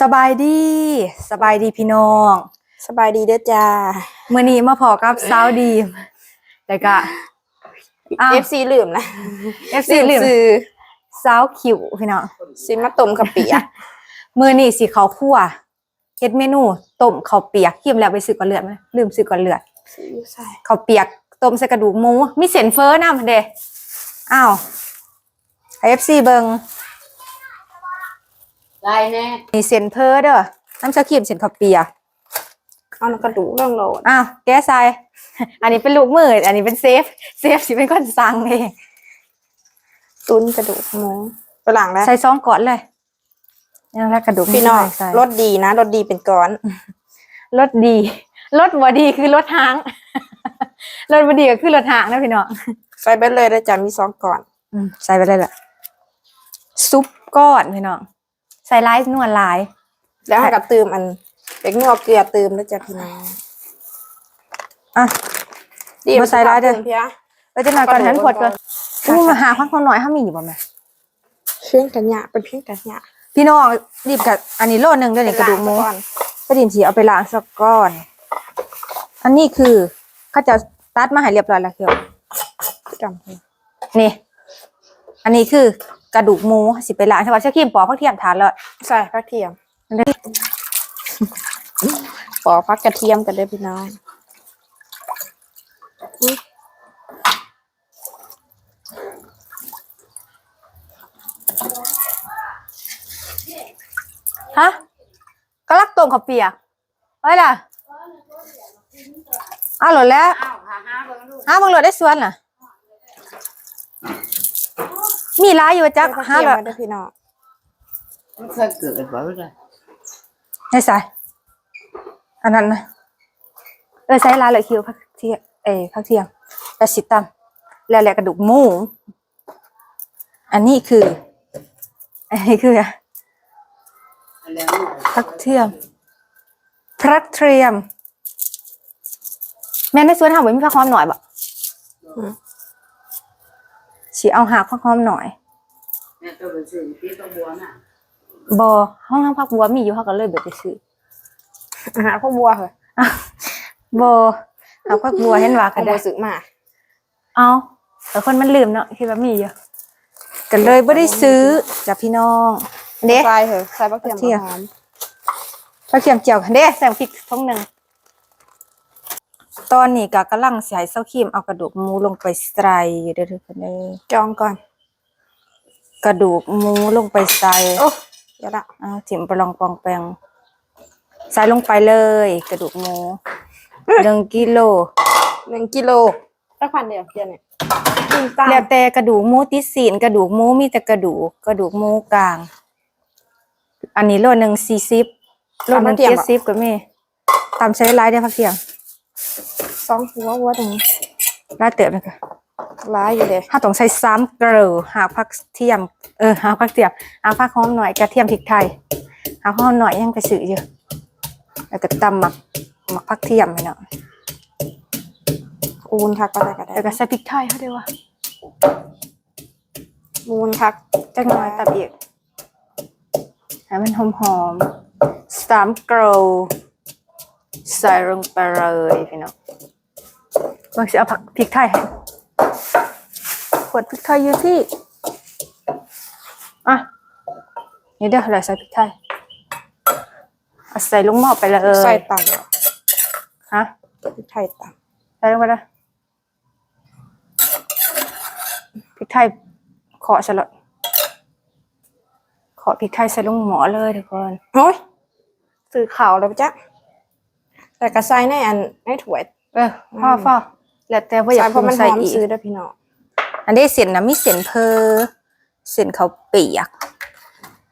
สบายดีสบายดีพี่น้องสบายดีเด้อจ้ามื่อนี้มาพอกับสาวดีมแล้วก็อ้าว FC ลืมนะ FC ลืมซื้อสาวคิวพี่น้องซิมาต้มกะปิอะมื่อนี้สิเขาวคั่วเฮ็ดเมนูต้มข้าวเปียกเคี่ยมแล้วไปซื้อก่อนเลือดไหมลืมซื้อก่อนเลือดซื้ออยู่ใส่ข้าวเปียกต้มใส่กระดูกหมูมีเส้นเฟ้อนำเด้อ้าวให้ FC เบิง ได้แน่มีเส้นเฟ้อเด้อน้ำชาเคี่ยมเส้นข้าวเปียกเอาน้ำกระดูกเรื่องโลดอ้าวแก้ใส่อันนี้เป็นลูกมืออันนี้เป็นเซฟ เซฟสิเป็นคนสั่งเองตุ้นกระดูกหมูไปหลังแล้วใส่ซองก่อนเลยยังแล้วกระดูกพี่น้องใส่รสดีนะรสดีเป็นก้อนรสดีรสบ่ดีคือรสหางรสบ่ดีก็คือรสหางนะพี่น้องใส่ไปเลยเด้อจ้ามีสองก้อนอืมใส่ไปเลยล่ะซุปก้อนพี่น้อง ใส่ไลายนวลลาย แล้วให้กับตืมอันเด็กนัวเกลือตืมเด้อจ้าพี่น้องอะดีบ่ใส่หลายเด้อ พี่อะไปจะหน่อยก่อนกระดูกนั้นขวดก่อนก่อนอู้มาหาพักคนหน่อยห้ามีอยู่บ่แม่เพียงกันหยะเป็นเพียงกันหยะพี่น้องรีบกับอันนี้โลนึงเด้วยวนี่กระดูกหมูไปล้างซะก่อนป้าดิมสีเอาไปล้างสักก้อน อันนี้คือเขาจะตัดมาให้เรียบร้อยแล้วเคียวจำเลยนี่ อันนี้คือ กระดูกหมูสิไปล้างใช่ป่ะเชื่อครีมปอกพักเทียมทานเลยใส่ผักเทียมปอพักกระเทียมกันเด้อพี่น้องฮะก็รักตรงขับเปียกไว้ล่ะอ้าวโหลดแล้วอ้าวหาห้าเบิ่งลูกอ้าวบังโหลดได้ส่วนล่ะ มีร้ายอยู่จักผักห้าเทียโหลดมมาเด้อพี่น้องมันเคยเกิดบ่รู้เลยให้ใส่อันนั้นนะเออใส่ลายเลยคิวพักเทียมเอยพักเทียมแล้วสิตำแล้วแหละกระดูกหมู อันนี้คือ อันนี้คือแล้วพักเทียมพักเทียม แม่ในสวนทำไว้มีผักหอมหน่อยบ่ สิเอาหากผักหอมหน่อยแม่ตัวเป็นสิ่งที่ต้องบัวน่ะบอห้องน้ำผักบัวมีอยู่เขาก็เลยเบิดไปซื้ออาหารพวกบัวเหรอบอหากผักบัวเห็นว่าเอาก็บัได้วสึกมา เอาแต่คนมันลืมเนาะคิดว่ามีอยู่ก็เลยไม่ได้ซื้อจากพี่น้องเด้ใส่เหรอใส่ผักเทียมผักเทียมหอมผักเทียมเจียวเด้ใส่พริกท้องหนึ่ง ตอนนี้ก็กำลังใส่เส้าครีมเอากระดูกหมูลงไปใส่อยู่เด้อทุกคนเด้อจองก่อน กระดูกหมูลงไปใส่โอ้เดี๋ยวละเอาถิ่มปลองปองแปงใส่ลงไปเลย กระดูกหมูหนึ่งกิโลหนึ่งกิโลสักพันเดียวเดียวเนี่ยกินตามแล้วแต่กระดูกหมูติดศีลกระดูกหมูมีแต่กระดูกกระดูกหมูกลาง อันนี้โลหนึ่งสี่สิบโลหนึ่งเจ็ดสิบก็มีตามใช้ลายได้พักเที่ยง สองหัวหัวหนึ่งลายเติบนะคะร้ายอยู่เด้ถ้าต้องใช้ซ้ำเกลือหาพักเทียม เออหาพักเทียมหาพักหอมหน่อยกระเทียมพริกไทยหาหอมหน่อยยังไปซื้ออยู่แล้วก็ตำหมักหมักพักเทียมไปเนาะมูนคักก็ได้ก็ได้แล้วก็ใส่พริกไทยเขาด้วยว่ามูนคักจังหน่อยตับอีกให้มันหอมหอมๆสามเกลือใส่ลงไปเลยพี่น้อง บางทีเอาผักพริกไทยให้ขวดพริกไทยอยู่ที่อะนี่เด้อเราใส่พริกไทยเอาใส่ลงหม้อไปเลยใส่ต่ำเหรอฮะพริกไทยต่ใส่ลงไปเลยพริกไทยเคาะสลดเคาะพริกไทยใส่ลงหม้อเลยทุกคนำโอ้ยซื้อข่าวแล้วปะจ๊ะแต่กระใส่ในอันในถ้วย เออพ่อพ่อ แล้วแต่ว่าอยาใส่กเพราะมันหใส่อมอีก ซื้อเด้อพี่น้องอันนี้เส้นนะมีเส้นเพอเส้นข้าวเปียก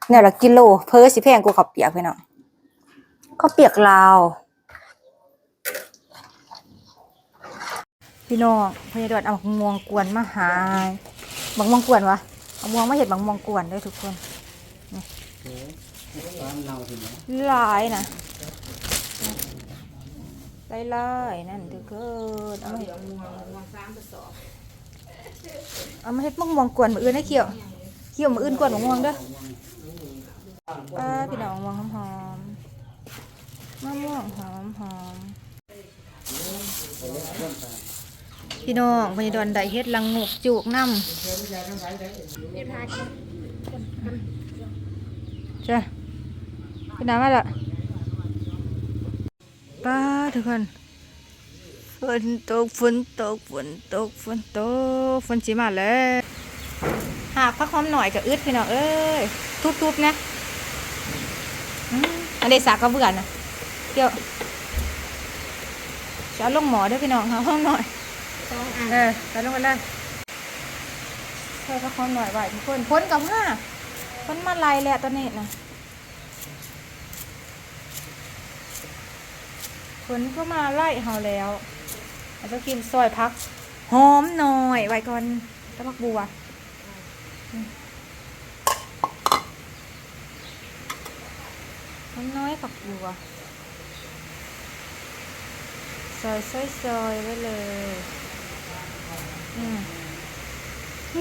เนี่ยละกิโล เพอสิแพงกว่าข้าวเปียกพี่น้องข้าวเปียกลาว พี่น้องพยาดอดเอาบักม่วงกวนมาหาบักม่วงกวนวะบักม่วงมาเห็ดบักม่วงกวนได้ทุกคนหลายนะห ลายๆนั่นทุกคนเอามาเห็ดเอามาเฮ็ดมะม่วงกวนมืออื่นให้เขียวเขียวมืออื่นกวนมะม่วงเด้อเออพี่น้องมะม่วงหอมๆมะม่วงหอมหอมพี่น้องพญดอนได้เฮ็ดลังงกจูกน้ำจ้ะพี่น้ำมาละ ป้าทุกคนฝนตกฝนตกฝนตกฝนตกฝนสิมาแล้วหากพักหอมหน่อยก็อึดพี่น้องเอ้ยทุบๆนะอืมอันนี้สากกระเบือนนะเดี๋ยวจะเอาลงหมอเด้วยพี่น้องหาห้องหน่อยสองอันเออไปลงไปเลยใส่พักหอมหน่อยไว้ทุกคนพ้นกับห้าพ้นมาลายแล้วตอนนี้นะ ฝนก็มาไล่เฮาแล้วอาจจะกินซอยพักหอมหน่อยไว้ก่อนตะพักบัวมันน้อยฝักบัวซอยซอยซอยไว้เลยอืม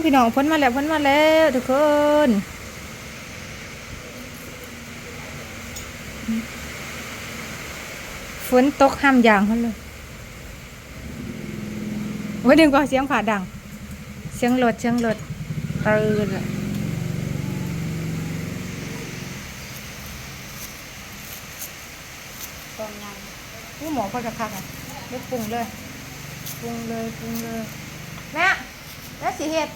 พี่น้องพ้นมาแล้วพ้นมาแล้วทุกคนอืมฝ นตกห้ามยางเขาเลยวันหนึ่งก็เสียงผ่าดัง เสียงรถเสียงรถตื่นเลยตอนยังผู้หมอก็จะคักอะเลือกปรุงเลยปรุงเลยปรุงเลยแม่แล้วสีเห็ด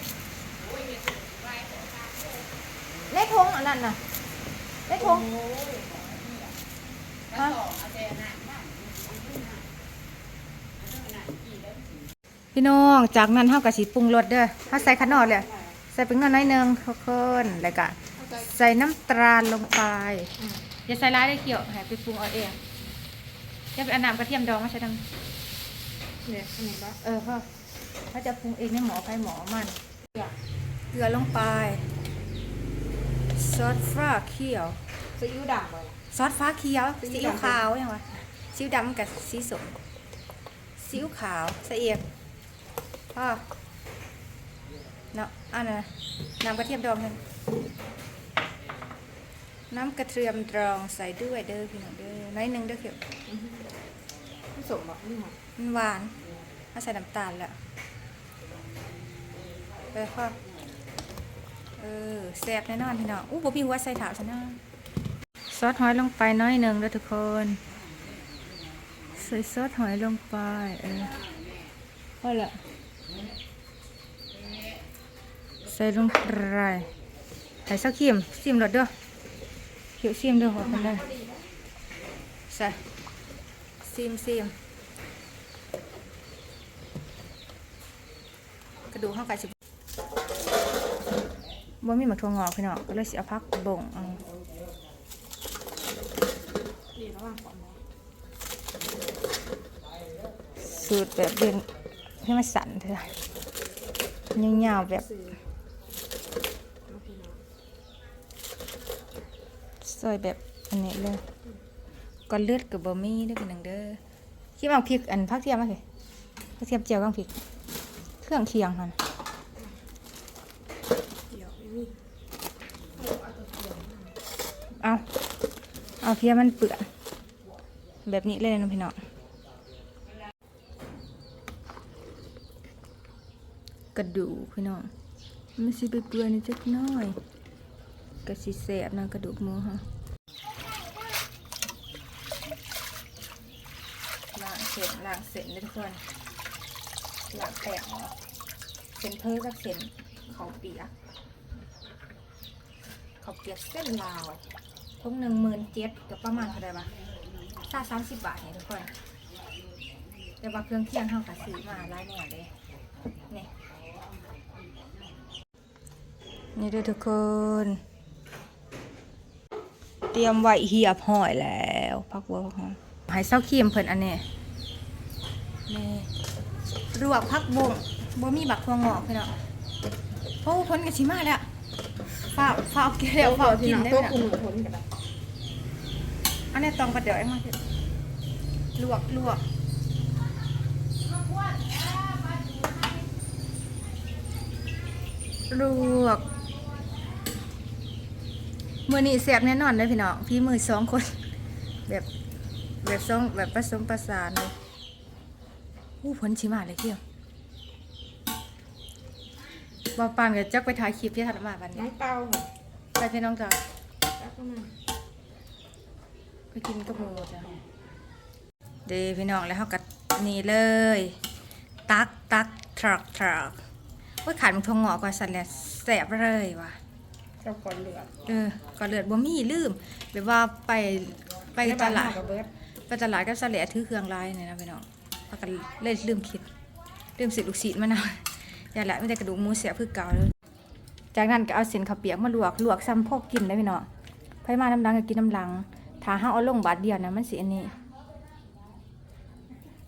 เล็กทงอันนั้นน่ะเล็กทงฮะ พี่น้องจากนั้นเท่ากับสีปรุงรสเด้อถ้าใส่ขนอดเลยใส่เป็นเงินน้อยหนึงทุกคนแล้วก็ใส่น้ำตาลลงไปอย่าใส่ร้ายได้เกี่ยวให้ไปปรุงเอาเองจะเป็นอันน้ำกระเทียมดองมาใช้ทเนี่ยอันนี้ปะำเออพ่อถ้าจะปรุงเองในหมอไปหมอมันเกลือลงไปซอสฟ้าเขียวซีอิ๊วดำไปซอสฟ้าเขียวซีซีอิ๊อิ๊ววดำขาวยังวะซีอิ๊วดำกับสีส้มซีอิ๊วขาวใส่เอียก พ่อเนาะอันนั้นนะน้ำกระเทียมดองนั่นน้ำกระเทียมดองใส่ด้วยเด้อพี่น้องเด้อน้อยหนึงเด้อเขียวผสมแบบนี่หรอมันหวานถ้าใส่น้ำตาลแล้วไปพ่อเออแซ่บแน่นอนพี่น้องอู้บ่มีหัวใส่ถาวซะนะซอสหอยลงไปน้อยหนึ่งแล้วทุกคนใส่ซอสหอยลงไปเออพอละ ใส่ลงไปใส่สักขีมซิมรสด้วยเขียวซิมด้วยหัวกันเลยใส่ซิมซิมกระดูกข้างไก่สิบบ่มีหมักถั่วงอกพี่น้องก็เลยสิเอาพักบ่งเอาดีระหว่างก่อนนะสูตรแบบเป็นให้มันสั่นเถอะยาวๆแบบ สื่อเอาพี่น้อง ซอยแบบอันนี้เลยก็เลือดกับบะหมี่ด้อพี่น้องเด้อคิดว่าพริกอันพักเทียมมาสิพักเทียมเจียวกังพริก เครื่องเคียงหันเดี๋ยวไม่มีเอาเอาเพียมันเปื่อนแบบนี้เลยนะพี่น้องกระดูกพี่น้องมันสิไปเปื่อนนิดน้อยกระสิแสบนะกระดูกหมูฮะล้างเส้น ล้างเส้นเลยทุกคนล้างแป้งออกเส้นเพิ่กับเส้นข้าเปียกข้าเปียกเส้นลาวทุกหนึ่งหมื่นเจ็ดกับประมาณเท่าไหร่วะซาสามสิบบาทเนี่ยทุกคน แต่ว่าเครื่องเคียงเขาก็ซื้อมาหลายแน่ยเลยนี่นี่ด้วยทุกคน เตรียมไว้เหียบหอยแล้ว พักบัวพักหอมให้เศร้าเคียมเพิ่นอันนี้ รวกพักบงบ่มีบักทั่วงอกพี่น้องเพราะว่าเพิ่นก็สิมาแล้วฝ้าวฝ้าวกินแล้วฝ้าวกิพี่นน้องได้โต๊ะแล้วคุณหนูพ้นกันแล้วอันนี้ตองกระเดี๋ยวไอ้มาสิลวกลวกลวกมือนี้แซ่บแน่นอนเลยพี่น้องพี่มือสองคน แบบแบบสองแบบผสมประสานเลย อู้ผลชิมาเลยเที่ยวบอปานกับจักไปถ่ายคลิปที่ถัดมาวันน้อนี้งเต้าไปพี่น้องจ้าจักเข้ามาไปกินกับหมูจ้ะเดพี่น้องแล้วเขากันี่เลย ตักตักทรักทรักว่าขาดมันทงงอกก่อนสันแหละแสบเลยว่ะเจ้าก่อนเหลือเออก่อนเลือดบ่มีลืมแบบว่าไปไปตลาดกับเบิร์ดไปตลาดก็สะแหละถือเครื่องลายเนี่ยนะพี่น้อง พากันเล่นลืมคิดลืมสิลูกศิษย์มานะอย่าละไม่ได้กระดูกหมูเสียคือเก่าเลยจากนั้นก็เอาเส้นข้าวเปียกมาลวกลวกซ้ำพอกกินได้พี่น้องไผมาน้ำลังก็กินน้ำลังถ้าเฮาเอาลงบาทเดียวนะมันสิอันนี้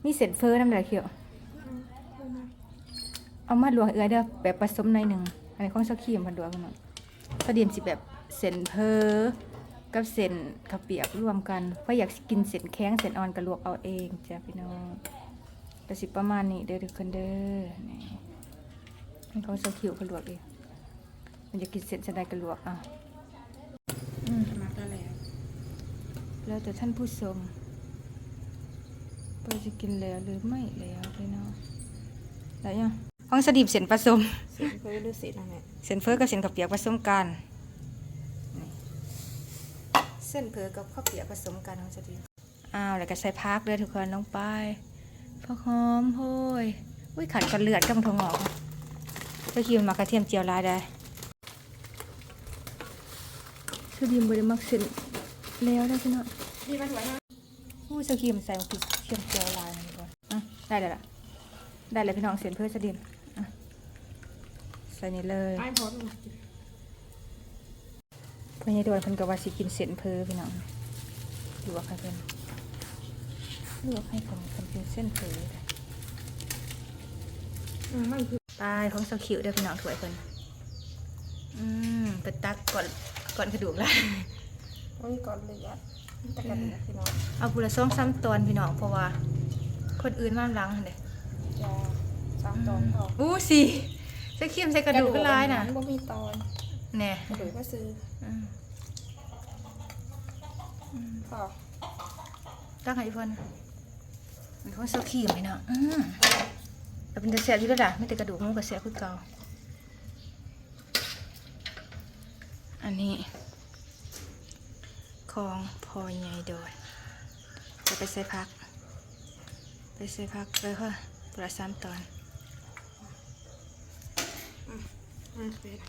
มีเส้นเฟอน้ำลายเขียวเอามาลวกเอื้อเด้อแบบผสมหน่อยหนึ่งอันนี้ของเชาคีมพันดวงพี่น้องพอดีมสิแบบเส้นเพอกับเส้นข้าวเปียกรวมกันเพราะอยากกินเส้นแข็งเส้นอ่อนก็ลวกเอาเองจ้ะพี่น้อง ก็สิประมาณนี้เด้อทุกคนเด้อนี่อันของเชาคิวเขาลวกเองมันจะกินเส้นสะใดก็ลวกเอาอืมมาได้แล้วแล้วแต่ท่านผู้ชมว่าจะกินแล้วหรือไม่แล้วพี่น้องได้ยังของสดิบเส้นผสมเสียงเพื่อฤาษีนั่นแหละเส้นเฟอกับเส้นข้าวเปียกผสมกันนี่เส้นเฟอกับข้าวเปียกผสมกันของสดิบอ้าวแล้วก็ใส่พักเลยทุกคนลงไป ผักหอมโห้ยอุ้ยขัดกันเลือดกับทองหอกเจ้าคิวมากระเทียมเจียวลายได้สดิบบริมักเส้นแล้วได้พี่น้องพี่มาถวายนะอู้เจ้าคิวมันใส่มะกรูดเทียมเจียวลายนี่ก่อนอะได้แล้วล่ะ ได้เลยพี่น้องเส้นเพื่อสดิบอะใส่นี่เลยไอ้พอดเพื่อนยายดวนเพิ่นก็ว่าสิกินเส้นเพอพี่น้องลวกให้เพิ่น ลวกให้เพิ่นเพิ่นกินเส้นเพอได้ไม่คือตายของสคิวเด้อพี่น้องถวยเพิ่นอืมเปิดตักก่อนก่อนกระดูกละโอ้ยก่อนเหลือตะกันเหลือพี่น้องเอาบุละสองซ้ำตอนพี่น้องเพราะว่า คนอื่นมาหลังหั่นเด้จะสามตอนพออู้สิสคิวใส่กระดูกก็ร้ายน่ะบ่มีตอนแน่กระดูกก็ซื้ออืมพอตักให้เพิ่น มันของสคิวพี่น้องอืมแต่เป็นแต่แซ่บอยู่แล้วล่ะไม่แต่กระดูกหมูก็แซ่บคือเก่าอันนี้ของพอใหญ่โดยจะไปใส่พัก ไปใส่พักเลยค่ะประสามตอนอืมเผ็ด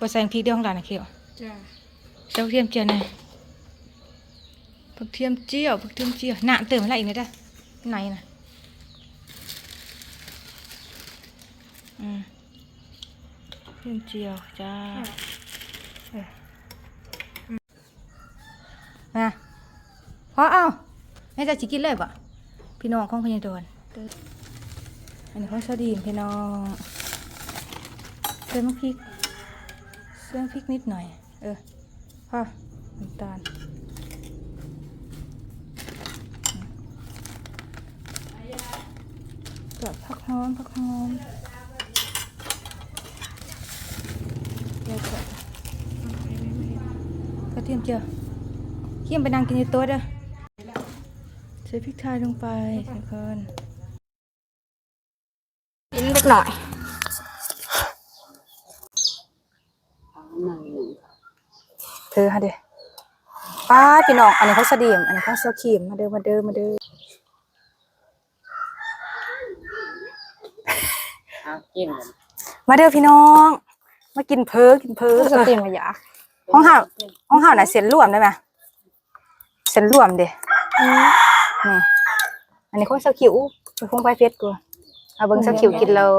บใส่พริกเดียวของร้านนะเขียวจ้าใส่ผักเทียมเจียวหน่อย ผักเทียมเจียวผักเทียมเจียวหน้ำเติมอะไรอีกน่อยได้อไหนนะอืมเทียมเจียวจ้าเออมาพอเอาให้จะจิกินเลยปะพี่น้องของพญาโดนอันนี้ของสดีมพี่น้องเติมพริกเสื้อพริกนิดหน่อย เออพ่อน้ำตาล กดผักหอมผักหอมเดี๋ยวก่อนกระเทียมเจียวเขี้ยมไปนั่งกินในโต๊ะเด้อใส่พริกไทยลงไปทุกคนกินเล็กหน่อยเอาหน่อยหนึ่งเธอฮะเด้ป้าพี่น้องอันนี้เขาสดีมอันนี้เขาเสื้อครีมมาเด้อมาเด้อมาเด้อ เอา กินกันมาเด้อพี่น้อง มากินเพอกินเพอผู้สตรีมมาอยากห้องห่าวห้องห่าวน่ะเส้นรวมได้ไหมเส้นรวมเด้นี่อันนี้ของสกิวไปคงไปเฟสกูเอาเบิ่งสกิวกินแล้ว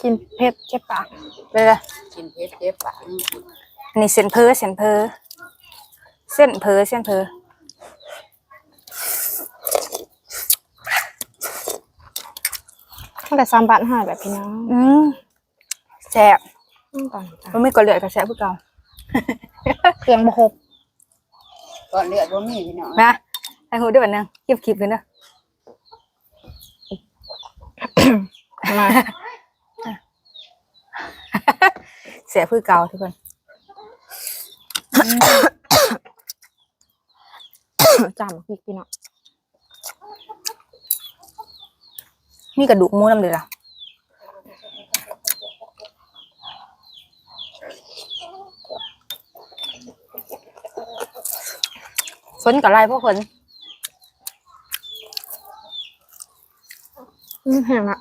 กินเผ็ดเจ็บปากเลยละกินเผ็ดเจ็บปากอันนี้เส้นเพอเส้นเพอเส้นเพอเส้นเพอ ตั้งแต่สามบาทห้าแบบพี่น้องอืมแซ่บอืมก่อนจ้ะมันไม่ก่อนเลือดก็แซ่บคือเก่าเครื่องบะครบก่อนเลือดบ่มีพี่น้องนะให้หูด้วยบัดนึงคลิปคลิปกันเด้อมาเสียพือเก่าทุกคนจามพริกพี่น้อง มีกระดูกหมูน้ำเลยล่ะฝนกับไรพวกฝนอืมแห้งละ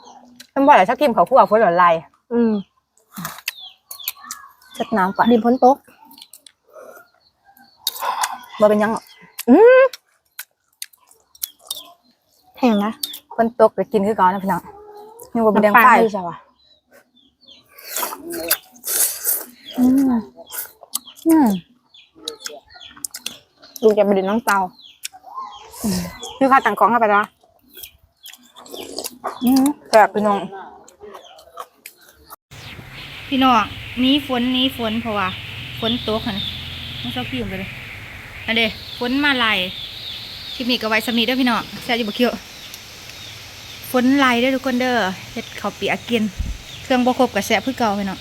เพิ่นบอกอะไรชอบกินเขาวคั่วฝนหรือไรอืมชัดน้ำก่อนดินพ้นตกบ่เป็นหยังหรอกอืมแห้งละ ฝนตกก็กินคือเก่อนนะพี่น้องนี่ว่าเป็นแดงน้ำปไฟลาที่ใช่ปะอืมอืมดูจะไปดินน้องเตาพี่ข้าวตังกล้องเข้าไปละอืมแบบพี่น้อง พี่น้องมีฝนมีฝนเพราะว่าฝนตกค่ะต้องเศร้าขี้ลงไปเลยอันเดฝนมาไหลคลิปนี้ก็ไว้สำนีเด้อพี่น้องแซ่บอยู่บ่เคี้ยว ฝนไหลได้ทุกคนเด้อเฮ็ดข้าวเปียกกิน เครื่องบ่ครบกับแซ่บคือเก่าไปเนาะ